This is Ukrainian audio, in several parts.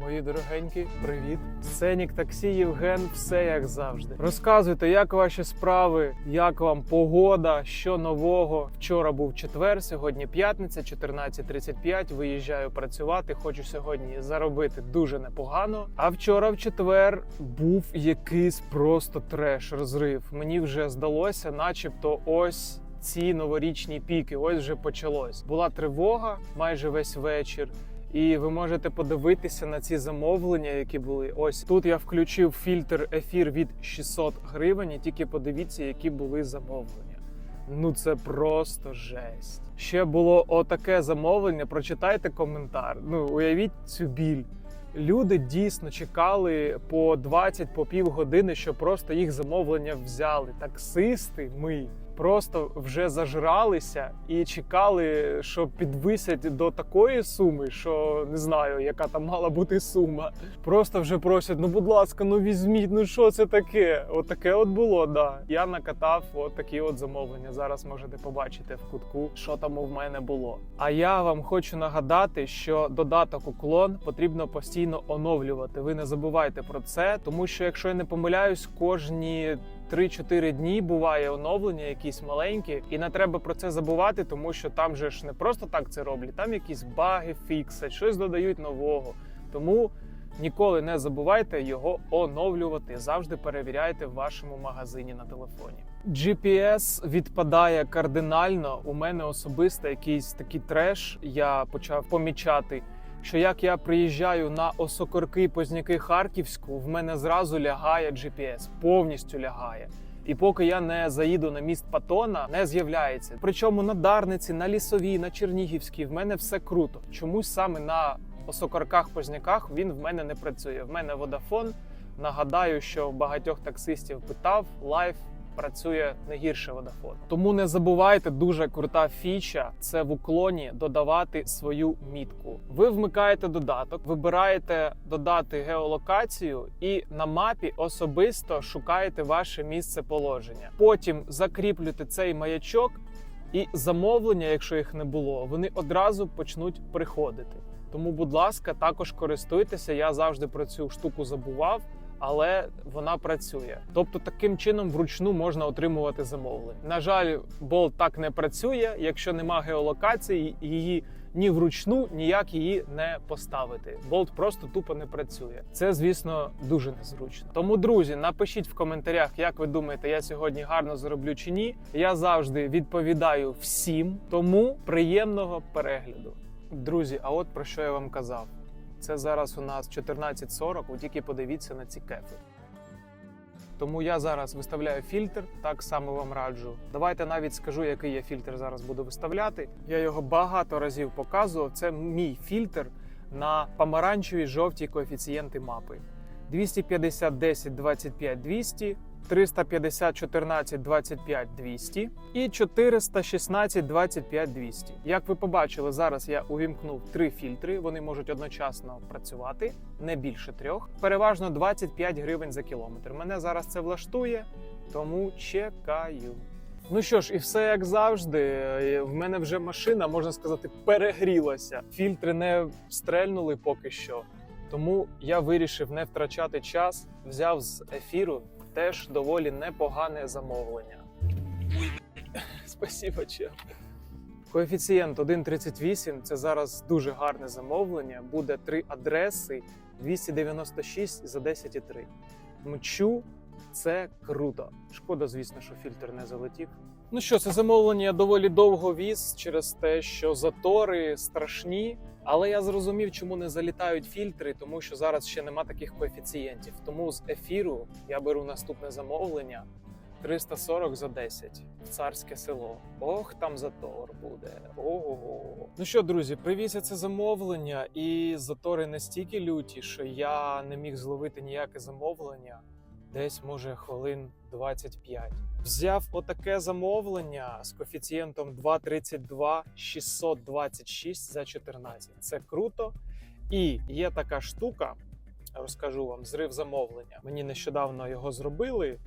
мої дорогенькі, привіт. Сценік таксі Євген, все як завжди. Розказуйте, як ваші справи, як вам погода, що нового. Вчора був четвер, сьогодні п'ятниця, 14.35. Виїжджаю працювати. Хочу сьогодні заробити дуже непогано. А вчора, в четвер, був якийсь просто треш, розрив. Мені вже здалося, начебто, ось. Ці новорічні піки, ось вже почалось. Була тривога майже весь вечір. І ви можете подивитися на ці замовлення, які були. Ось тут я включив фільтр ефір від 600 гривень. І тільки подивіться, які були замовлення. Ну це просто жесть. Ще було отаке замовлення. Прочитайте коментар. Ну уявіть цю біль. Люди дійсно чекали по 20 по півгодини, щоб просто їх замовлення взяли. Таксисти, ми просто вже зажралися і чекали, що підвисять до такої суми, що не знаю, яка там мала бути сума. Просто вже просять: ну будь ласка, ну візьміть, ну що це таке? Отаке от було, да. Я накатав от такі от замовлення. Зараз можете побачити в кутку, що там у мене було. А я вам хочу нагадати, що додаток уклон потрібно постійно оновлювати. Ви не забувайте про це, тому що якщо я не помиляюсь, кожні 3-4 дні буває оновлення, якісь маленькі, і не треба про це забувати, тому що там же ж не просто так це роблять. Там якісь баги фіксять, щось додають нового. Тому ніколи не забувайте його оновлювати. Завжди перевіряйте в вашому магазині на телефоні. GPS відпадає кардинально. У мене особисто якийсь такий треш. Я почав помічати. Що як я приїжджаю на осокорки Позняки Харківську, в мене зразу лягає GPS, повністю лягає. І поки я не заїду на міст Патона, не з'являється. Причому на Дарниці, на лісовій, на Чернігівській в мене все круто. Чомусь саме на осокорках Позняках він в мене не працює. В мене водафон. Нагадаю, що багатьох таксистів питав лайф. Працює не гірше водафон. Тому не забувайте дуже крута фіча це в уклоні додавати свою мітку. Ви вмикаєте додаток, вибираєте додати геолокацію і на мапі особисто шукаєте ваше місце положення. Потім закріплюєте цей маячок, і замовлення, якщо їх не було, вони одразу почнуть приходити. Тому, будь ласка, також користуйтеся. Я завжди про цю штуку забував але вона працює. Тобто таким чином вручну можна отримувати замовлення. На жаль, болт так не працює, якщо нема геолокації, її ні вручну ніяк її не поставити. Болт просто тупо не працює. Це, звісно, дуже незручно. Тому, друзі, напишіть в коментарях, як ви думаєте, я сьогодні гарно зароблю чи ні. Я завжди відповідаю всім, тому приємного перегляду. Друзі, а от про що я вам казав. Це зараз у нас 14.40, ви тільки подивіться на ці кефи. Тому я зараз виставляю фільтр, так само вам раджу. Давайте навіть скажу, який я фільтр зараз буду виставляти. Я його багато разів показував. Це мій фільтр на помаранчеві жовті коефіцієнти мапи. 250 10 25 200, 350 14 25 200 і 416 25 200. Як ви побачили, зараз я увімкнув три фільтри. Вони можуть одночасно працювати, не більше трьох. Переважно 25 гривень за кілометр. Мене зараз це влаштує, тому чекаю. Ну що ж, і все як завжди. В мене вже машина, можна сказати, перегрілася. Фільтри не стрельнули поки що. Тому я вирішив не втрачати час, взяв з ефіру теж доволі непогане замовлення. Спасибо, чел. Коефіцієнт 1,38 це зараз дуже гарне замовлення. Буде три адреси 296 за 10,3. Мчу, це круто. Шкода, звісно, що фільтр не залетів. Ну що, це замовлення доволі довго віз через те, що затори страшні. Але я зрозумів, чому не залітають фільтри, тому що зараз ще нема таких коефіцієнтів. Тому з ефіру я беру наступне замовлення 340 за 10 в царське село. Ох, там затор буде. Ого. Ну що, друзі, привіз це замовлення, і затори настільки люті, що я не міг зловити ніяке замовлення. Десь може хвилин 25. Взяв отаке замовлення з коефіцієнтом 2,32 626 за 14. Це круто. І є така штука, розкажу вам, зрив замовлення. Мені нещодавно його зробили.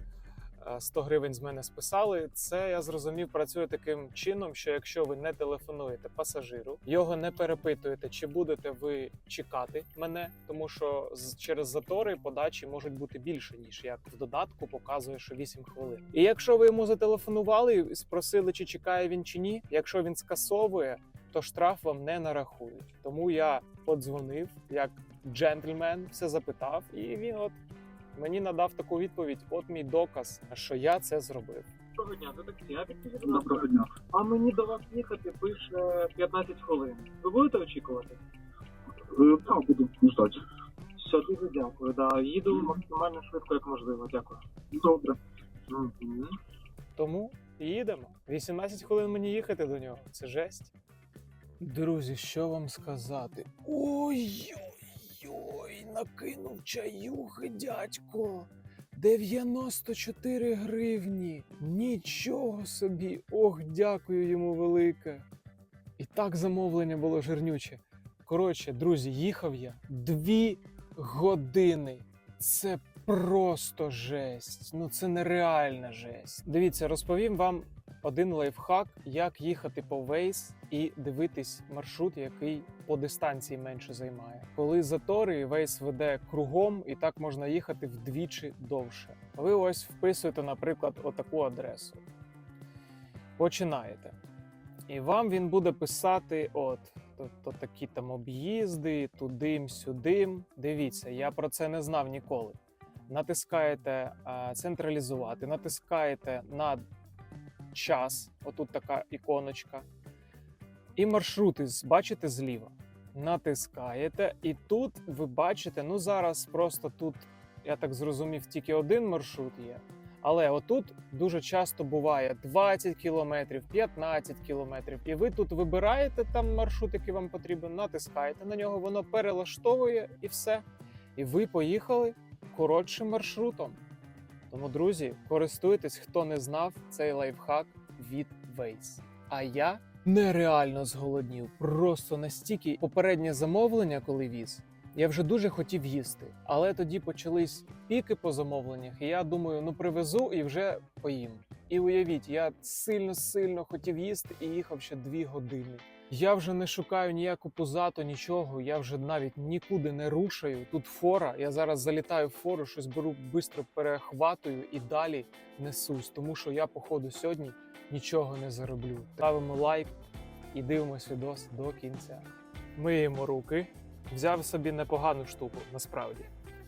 Е, 100 гривень з мене списали. Це я зрозумів, працює таким чином, що якщо ви не телефонуєте пасажиру, його не перепитуєте, чи будете ви чекати мене, тому що через затори подачі можуть бути більше ніж як в додатку показує, що 8 хвилин. І якщо ви йому зателефонували і спросили, чи чекає він чи ні, якщо він скасовує, то штраф вам не нарахують. Тому я подзвонив як джентльмен, все запитав, і він от мені надав таку відповідь: от мій доказ, що я це зробив. Доброго дня, це таксі. А підкажіть, Доброго дня. а мені до вас їхати пише 15 хвилин. Ви будете очікувати? Е, Так, буду ждати. Все, дуже дякую. Да, їду максимально швидко, як можливо. Дякую. Добре. Тому їдемо. 18 хвилин мені їхати до нього. Це жесть. Друзі, що вам сказати? Ой-ой-ой, накинув чаюхи, дядько. 94 гривні. Нічого собі. Ох, дякую йому велике. І так замовлення було жирнюче. Коротше, друзі, їхав я дві години. Це просто жесть. Ну це нереальна жесть. Дивіться, розповім вам один лайфхак, як їхати по Waze і дивитись маршрут, який по дистанції менше займає. Коли затори, Waze веде кругом, і так можна їхати вдвічі довше. Ви ось вписуєте, наприклад, отаку адресу. Починаєте. І вам він буде писати: от, тобто такі там об'їзди, тудим-сюдим. Дивіться, я про це не знав ніколи. Натискаєте централізувати, натискаєте на час, отут така іконочка. І маршрути бачите зліва. Натискаєте, і тут ви бачите, ну зараз просто тут, я так зрозумів, тільки один маршрут є. Але отут дуже часто буває 20 кілометрів, 15 кілометрів, і ви тут вибираєте там маршрут, який вам потрібен, натискаєте на нього, воно перелаштовує і все. І ви поїхали коротшим маршрутом. Тому, друзі, користуйтесь, хто не знав цей лайфхак від Waze. А я нереально зголоднів. Просто настільки попереднє замовлення, коли віз, я вже дуже хотів їсти. Але тоді почались піки по замовленнях, і я думаю, ну привезу і вже поїм. І уявіть, я сильно-сильно хотів їсти і їхав ще дві години. Я вже не шукаю ніяку пузату, нічого. Я вже навіть нікуди не рушаю. Тут фора. Я зараз залітаю в фору, щось беру, швидко перехватую і далі несусь. Тому що я, походу, сьогодні нічого не зароблю. Ставимо лайк і дивимося відос до кінця. Миємо руки. Взяв собі непогану штуку, насправді.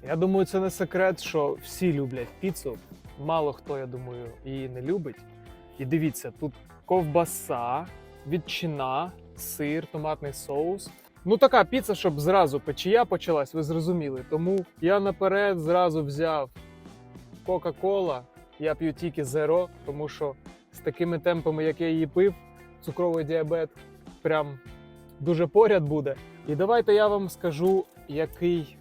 Я думаю, це не секрет, що всі люблять піцу. Мало хто, я думаю, її не любить. І дивіться, тут ковбаса, ветчина, сир, томатний соус. Ну, така піца, щоб зразу печія почалась, ви зрозуміли. Тому я наперед зразу взяв Кока-Кола. Я п'ю тільки зеро, тому що з такими темпами, як я її пив, цукровий діабет прям дуже поряд буде. І давайте я вам скажу, який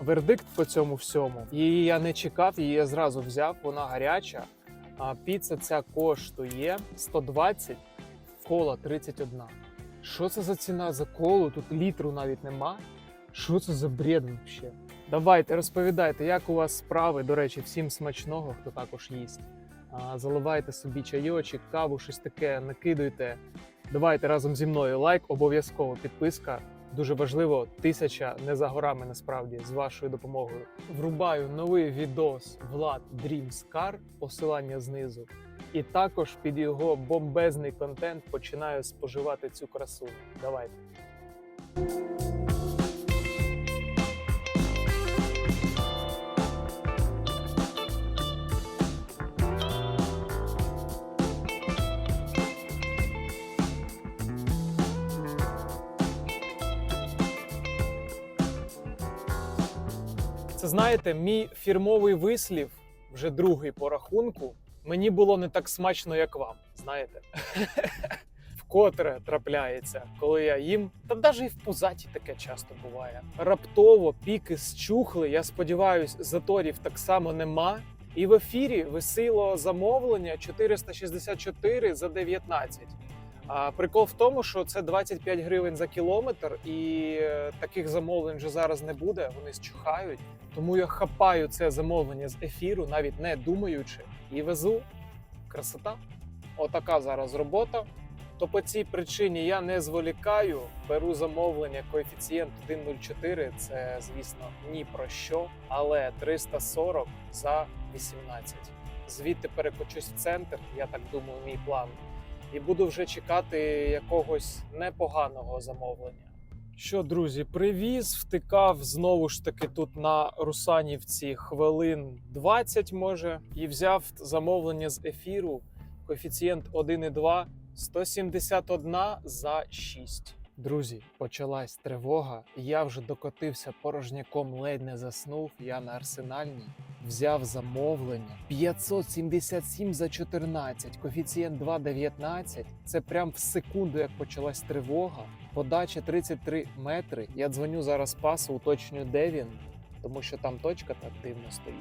вердикт по цьому всьому. Її я не чекав, її я зразу взяв, вона гаряча. А піца ця коштує 120, кола 31. Що це за ціна за колу? Тут літру навіть нема. Що це за бред взагалі? Давайте розповідайте, як у вас справи. До речі, всім смачного, хто також їсть. Заливайте собі чайочок, каву, щось таке, накидуйте. Давайте разом зі мною лайк, обов'язково підписка. Дуже важливо, тисяча не за горами насправді з вашою допомогою. Врубаю новий відос Влад Dreams Car, посилання знизу. І також під його бомбезний контент починаю споживати цю красу. Давайте. Знаєте, мій фірмовий вислів, вже другий по рахунку. Мені було не так смачно, як вам. Знаєте, вкотре трапляється, коли я їм, та навіть і в позаті таке часто буває. Раптово піки зчухли. Я сподіваюсь, заторів так само нема. І в ефірі висило замовлення 464 за 19. А прикол в тому, що це 25 гривень за кілометр, і е, таких замовлень вже зараз не буде. Вони зчухають. Тому я хапаю це замовлення з ефіру, навіть не думаючи, і везу. Красота. Отака зараз робота. То по цій причині я не зволікаю, беру замовлення, коефіцієнт 1,04, це, звісно, ні про що, але 340 за 18. Звідти перекочусь в центр, я так думаю, мій план. І буду вже чекати якогось непоганого замовлення. Що, друзі, привіз, втикав знову ж таки тут на Русанівці хвилин 20, може, і взяв замовлення з ефіру. Коефіцієнт 1,2 171 за 6. Друзі, почалась тривога. Я вже докотився порожняком, ледь не заснув. Я на арсенальній взяв замовлення 577 за 14, коефіцієнт 2,19. Це прям в секунду, як почалась тривога. Подача 33 метри. Я дзвоню зараз пасу, уточнюю, де він, тому що там точка так дивно стоїть.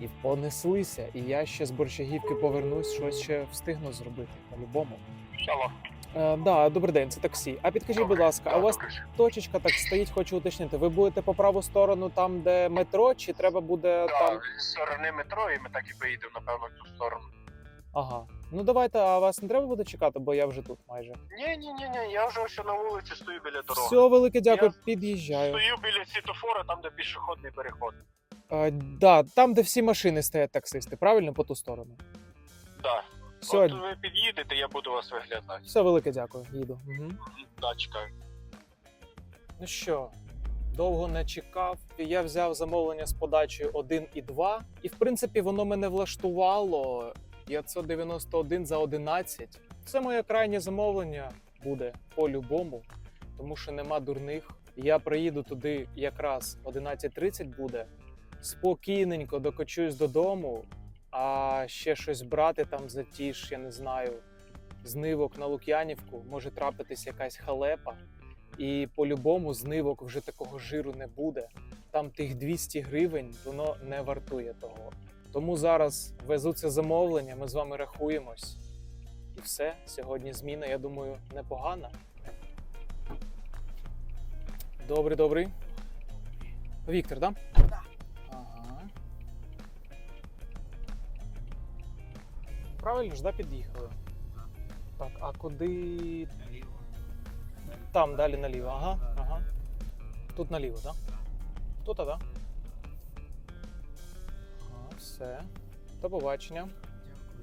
І понеслися, і я ще з борщагівки повернусь, щось ще встигну зробити по-любому. Алло. Е, да, добрий день, це таксі. А підкажіть, будь ласка, а у вас точечка так стоїть, хочу уточнити. Ви будете по праву сторону там, де метро, чи треба буде там. Так, з сторони метро, і ми так і поїдемо, напевно, в ту сторону. Ага. Ну давайте, а вас не треба буде чекати, бо я вже тут майже. Ні, ні, ні, ні, я вже ось на вулиці стою біля дороги. Все, велике дякую, Я під'їжджаю. Стою біля світофора, там, де пішохідний переход. А, да, там, де всі машини стоять таксисти, правильно по ту сторону. Так. Все, От ви під'їдете, я буду вас виглядати. все велике дякую. Їду. Угу. Да, чекаю. Ну що, довго не чекав. Я взяв замовлення з подачею 1 і 2. І в принципі воно мене влаштувало 591 за 11. Це моє крайнє замовлення буде по-любому, тому що нема дурних. Я приїду туди якраз 11.30 буде. Спокійненько докочуюсь додому, а ще щось брати там за ті ж, я не знаю, знивок на Лук'янівку, може трапитись якась халепа. І по-любому знивок вже такого жиру не буде. Там тих 200 гривень воно не вартує того. Тому зараз везу це замовлення, ми з вами рахуємось. І все. Сьогодні зміна, я думаю, непогана. Добрий, добрий. Віктор, да? Да. Правильно ж, да, під'їхали? Так, а куди там далі наліво. Ага, ага. Тут наліво, так? Тут, так? Да? Ага, все. До побачення.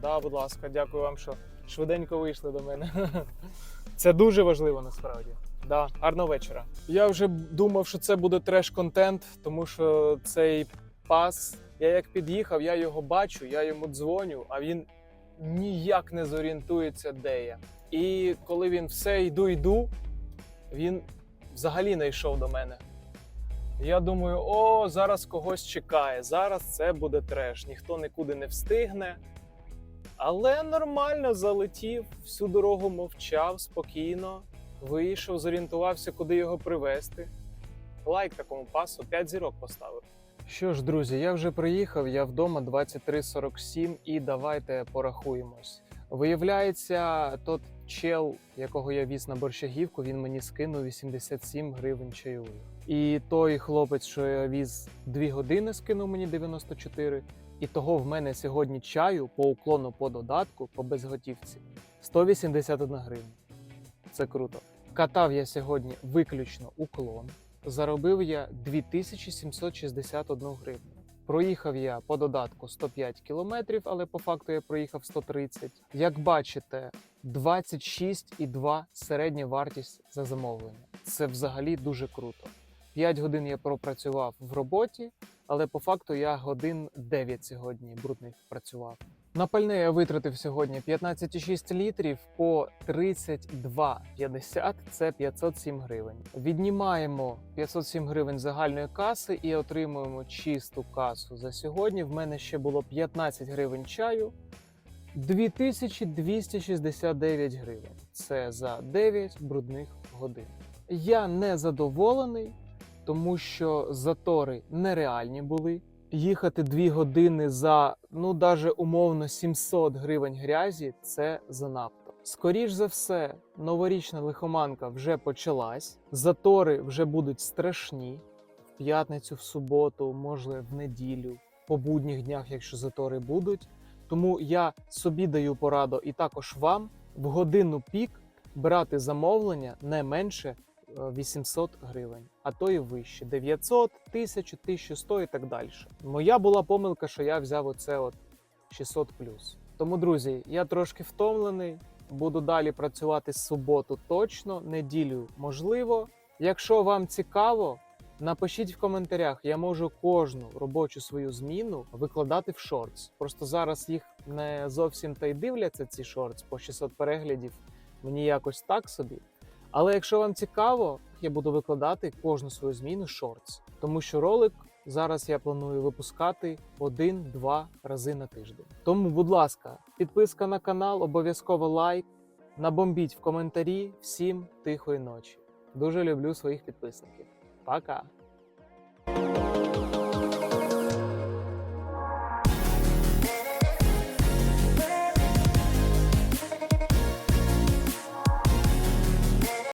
Да, будь ласка, дякую вам, що швиденько вийшли до мене. Це дуже важливо насправді. Да, гарного вечора. Я вже думав, що це буде треш-контент, тому що цей пас, я як під'їхав, я його бачу, я йому дзвоню, а він ніяк не зорієнтується, де я. І коли він все йду, йду, він взагалі не йшов до мене. Я думаю, о, зараз когось чекає, зараз це буде треш, ніхто нікуди не встигне. Але нормально залетів, всю дорогу мовчав спокійно, вийшов, зорієнтувався, куди його привезти. Лайк такому пасу, 5 зірок поставив. Що ж, друзі, я вже приїхав, я вдома 23.47 і давайте порахуємось. Виявляється, тот чел, якого я віз на борщагівку, він мені скинув 87 гривень чайових. І той хлопець, що я віз 2 години, скинув мені 94. І того в мене сьогодні чаю по уклону по додатку по безготівці 181 гривня. Це круто. Катав я сьогодні виключно уклон. Заробив я 2761 гривню. Проїхав я по додатку 105 кілометрів, але по факту я проїхав 130. Як бачите, 26,2 середня вартість за замовлення. Це взагалі дуже круто. 5 годин я пропрацював в роботі, але по факту я годин 9 сьогодні брудних працював. На пальне я витратив сьогодні 15,6 літрів по 32,50 – це 507 гривень. Віднімаємо 507 гривень загальної каси і отримуємо чисту касу за сьогодні. В мене ще було 15 гривень чаю. 2269 гривень. Це за 9 брудних годин. Я не задоволений, тому що затори нереальні були. Їхати 2 години за ну даже умовно 700 гривень грязі це занадто. Скоріш за все, новорічна лихоманка вже почалась. Затори вже будуть страшні в п'ятницю, в суботу, може в неділю, по будніх днях, якщо затори будуть. Тому я собі даю пораду і також вам в годину пік брати замовлення не менше 800 гривень, а то і вище 900, 1000, 1100 і так далі. Моя була помилка, що я взяв оце от 600 Тому, друзі, я трошки втомлений. Буду далі працювати суботу точно, неділю можливо. Якщо вам цікаво, напишіть в коментарях. Я можу кожну робочу свою зміну викладати в шортс. Просто зараз їх не зовсім та й дивляться ці шортс по 600 переглядів. Мені якось так собі. Але якщо вам цікаво, я буду викладати кожну свою зміну шортс, тому що ролик зараз я планую випускати один-два рази на тиждень. Тому, будь ласка, підписка на канал, обов'язково лайк. Набомбіть в коментарі. Всім тихої ночі. Дуже люблю своїх підписників. Пока!